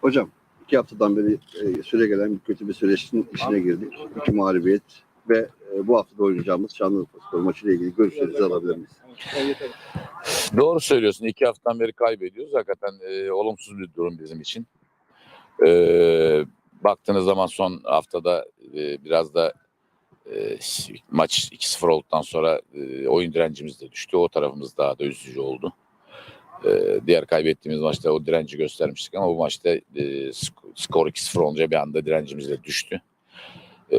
Hocam iki haftadan beri e, süre gelen bir kötü bir süreçin içine girdik. İki mağlubiyet ve e, bu hafta da oynayacağımız Şanlıurfa Spor maçıyla ilgili görüşlerinizi alabilir miyiz? Doğru söylüyorsun. İki haftadan beri kaybediyoruz. Hakikaten e, olumsuz bir durum bizim için. E, baktığınız zaman son haftada e, biraz da e, maç 2-0 olduktan sonra e, oyun direncimiz de düştü. O tarafımız daha da üzücü oldu. E, diğer kaybettiğimiz maçta o direnci göstermiştik ama bu maçta e, sk- skor 2-0 olunca bir anda direncimiz de düştü. E,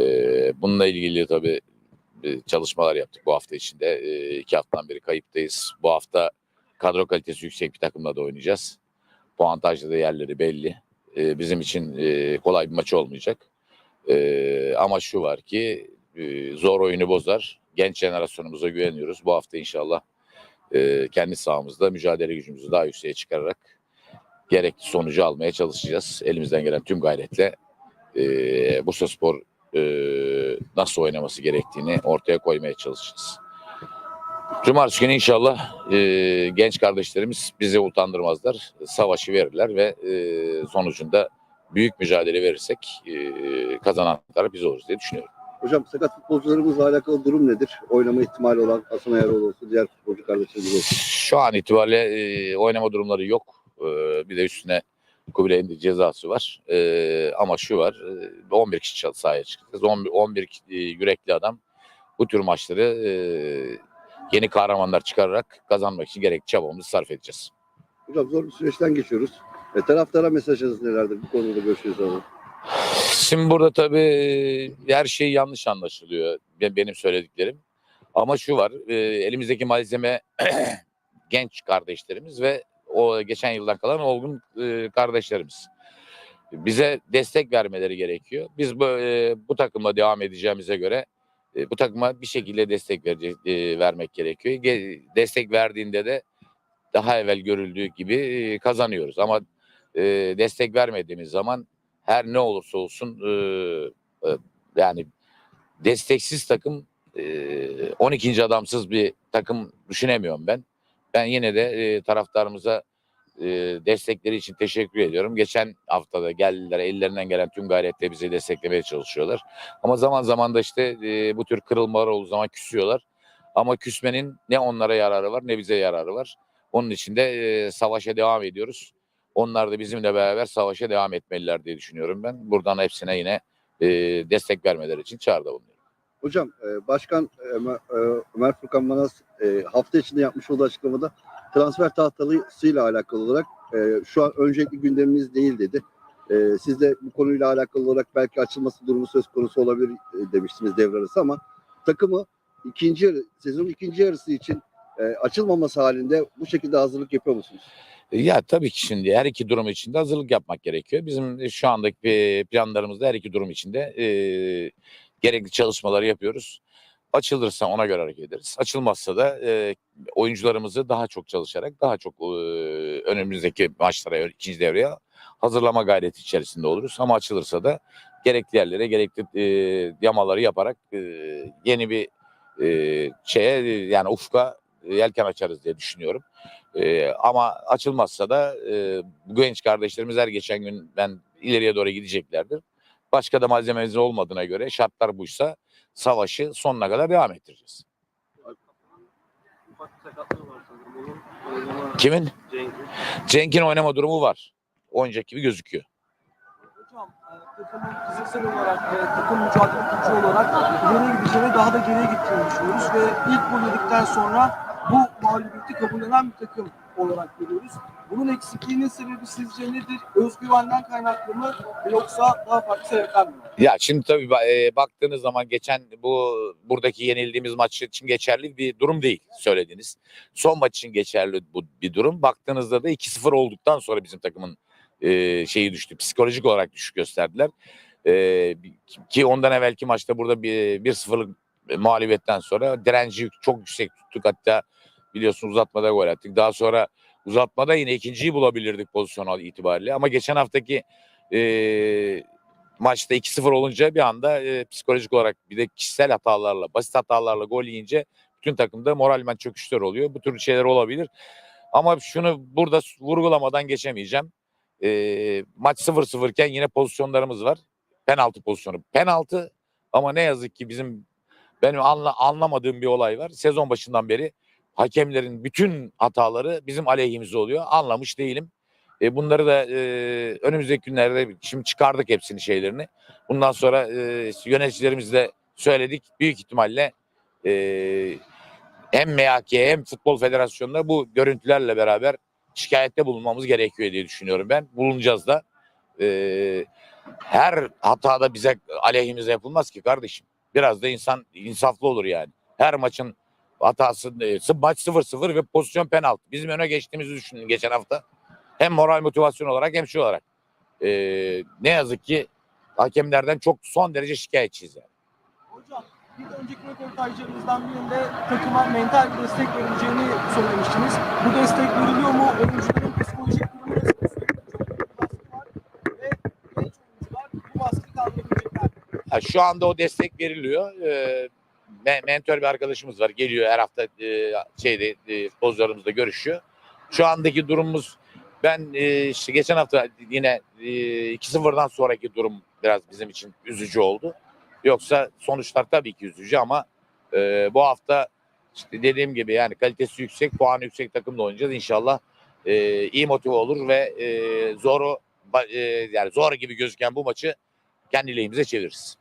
bununla ilgili tabii çalışmalar yaptık bu hafta içinde. E, iki haftadan beri kayıptayız. Bu hafta kadro kalitesi yüksek bir takımla da oynayacağız. Puantajlı da yerleri belli. E, bizim için e, kolay bir maç olmayacak. E, ama şu var ki e, zor oyunu bozar. Genç jenerasyonumuza güveniyoruz. Bu hafta inşallah e, kendi sahamızda mücadele gücümüzü daha yükseğe çıkararak gerekli sonucu almaya çalışacağız. Elimizden gelen tüm gayretle e, Bursa Spor e, nasıl oynaması gerektiğini ortaya koymaya çalışacağız. Cumartesi günü inşallah e, genç kardeşlerimiz bizi utandırmazlar. Savaşı verirler ve e, sonucunda büyük mücadele verirsek e, kazanan taraf biz oluruz diye düşünüyorum. Hocam sakat futbolcularımızla alakalı durum nedir? Oynama ihtimali olan Hasan Ayaroğlu olsun, diğer futbolcu kardeşlerimiz olsun. Şu an itibariyle e, oynama durumları yok. E, bir de üstüne Kubilay'ın cezası var. E, ama şu var, e, 11 kişi sahaya çıkacağız. 11, 11 ki- e, yürekli adam bu tür maçları e, yeni kahramanlar çıkararak kazanmak için gerekli çabamızı sarf edeceğiz. Hocam zor bir süreçten geçiyoruz. E, taraftara mesajınız nelerdir? Bu konuda görüşürüz alalım. Şimdi burada tabii her şey yanlış anlaşılıyor be- benim söylediklerim. Ama şu var, elimizdeki malzeme genç kardeşlerimiz ve o geçen yıldan kalan olgun kardeşlerimiz. Bize destek vermeleri gerekiyor. Biz bu, bu takımla devam edeceğimize göre bu takıma bir şekilde destek verecek, vermek gerekiyor. Ge- destek verdiğinde de daha evvel görüldüğü gibi kazanıyoruz. Ama destek vermediğimiz zaman her ne olursa olsun e, e, yani desteksiz takım e, 12. adamsız bir takım düşünemiyorum ben. Ben yine de e, taraftarımıza e, destekleri için teşekkür ediyorum. Geçen haftada geldiler ellerinden gelen tüm gayretle bizi desteklemeye çalışıyorlar. Ama zaman zaman da işte e, bu tür kırılmalar olduğu zaman küsüyorlar. Ama küsmenin ne onlara yararı var ne bize yararı var. Onun için de e, savaşa devam ediyoruz. Onlar da bizimle beraber savaşa devam etmeliler diye düşünüyorum ben. Buradan hepsine yine e, destek vermeleri için çağrıda bulunuyorum. Hocam e, Başkan e, Ömer, e, Furkan Manas e, hafta içinde yapmış olduğu açıklamada transfer tahtalısıyla alakalı olarak şu an öncelikli gündemimiz değil dedi. Siz de bu konuyla alakalı olarak belki açılması durumu söz konusu olabilir demiştiniz devre arası ama takımı ikinci yarı, sezonun ikinci yarısı için e, açılmaması halinde bu şekilde hazırlık yapıyor musunuz? Ya tabii ki şimdi her iki durum için de hazırlık yapmak gerekiyor. Bizim şu andaki e, planlarımızda her iki durum için de e, gerekli çalışmaları yapıyoruz. Açılırsa ona göre hareket ederiz. Açılmazsa da e, oyuncularımızı daha çok çalışarak daha çok e, önümüzdeki maçlara ikinci devreye hazırlama gayreti içerisinde oluruz. Ama açılırsa da gerekli yerlere gerekli e, yamaları yaparak e, yeni bir e, şeye e, yani ufka e, yelken açarız diye düşünüyorum. Ee, ama açılmazsa da e, bu genç kardeşlerimiz her geçen gün ben ileriye doğru gideceklerdir. Başka da malzememiz olmadığına göre şartlar buysa savaşı sonuna kadar devam ettireceğiz. Kimin? Cenk. Cenk'in oynama durumu var. Oynayacak gibi gözüküyor. Hocam e, takımın fiziksel olarak ve takım mücadele olarak ileriye gideceğini daha da geriye gittiğini düşünüyoruz ve ilk gol yedikten sonra bu mağlubiyeti kabullenen bir takım olarak görüyoruz. Bunun eksikliğinin sebebi sizce nedir? Özgüvenden kaynaklı mı yoksa daha farklı sebepler mi? Ya şimdi tabii e, baktığınız zaman geçen bu buradaki yenildiğimiz maç için geçerli bir durum değil söylediğiniz. Son maç için geçerli bu bir durum. Baktığınızda da 2-0 olduktan sonra bizim takımın e, şeyi düştü. Psikolojik olarak düşük gösterdiler. E, ki ondan evvelki maçta burada bir 1-0'lık mağlubiyetten sonra direnci çok yüksek tuttuk. Hatta biliyorsunuz uzatmada gol attık. Daha sonra uzatmada yine ikinciyi bulabilirdik pozisyon itibariyle. Ama geçen haftaki e, maçta 2-0 olunca bir anda e, psikolojik olarak bir de kişisel hatalarla, basit hatalarla gol yiyince bütün takımda moralmen çöküşler oluyor. Bu tür şeyler olabilir. Ama şunu burada vurgulamadan geçemeyeceğim. e, maç 0-0 iken yine pozisyonlarımız var. Penaltı pozisyonu. Penaltı ama ne yazık ki bizim benim anla, anlamadığım bir olay var. Sezon başından beri hakemlerin bütün hataları bizim aleyhimize oluyor. Anlamış değilim. E, bunları da e, önümüzdeki günlerde şimdi çıkardık hepsini şeylerini. Bundan sonra e, yöneticilerimizle söyledik. Büyük ihtimalle e, hem MHK hem Futbol Federasyonu'na bu görüntülerle beraber şikayette bulunmamız gerekiyor diye düşünüyorum ben. Bulunacağız da. E, her hatada bize aleyhimize yapılmaz ki kardeşim. Biraz da insan insaflı olur yani. Her maçın hatası e, maç 0-0 ve pozisyon penaltı. Bizim öne geçtiğimizi düşünün geçen hafta. Hem moral motivasyon olarak hem şu olarak. E, ne yazık ki hakemlerden çok son derece şikayetçiyiz yani. Hocam bir önceki röportajlarınızdan birinde takıma mental destek verileceğini söylemiştiniz. Bu destek veriliyor mu? Oyuncuların psikolojik durumu nasıl? Sürekli çok büyük baskı var ve genç oyuncular bu baskıyı kaldırabilecekler. mi? Şu anda o destek veriliyor. Me- mentor bir arkadaşımız var. Geliyor her hafta e, şeyde e, pozlarımızda görüşüyor. Şu andaki durumumuz ben e, işte geçen hafta yine e, 2-0'dan sonraki durum biraz bizim için üzücü oldu. Yoksa sonuçlar tabii ki üzücü ama e, bu hafta işte dediğim gibi yani kalitesi yüksek, puanı yüksek takımla oynayacağız. İnşallah e, iyi motive olur ve e, zoru e, yani zor gibi gözüken bu maçı kendi lehimize çeviririz.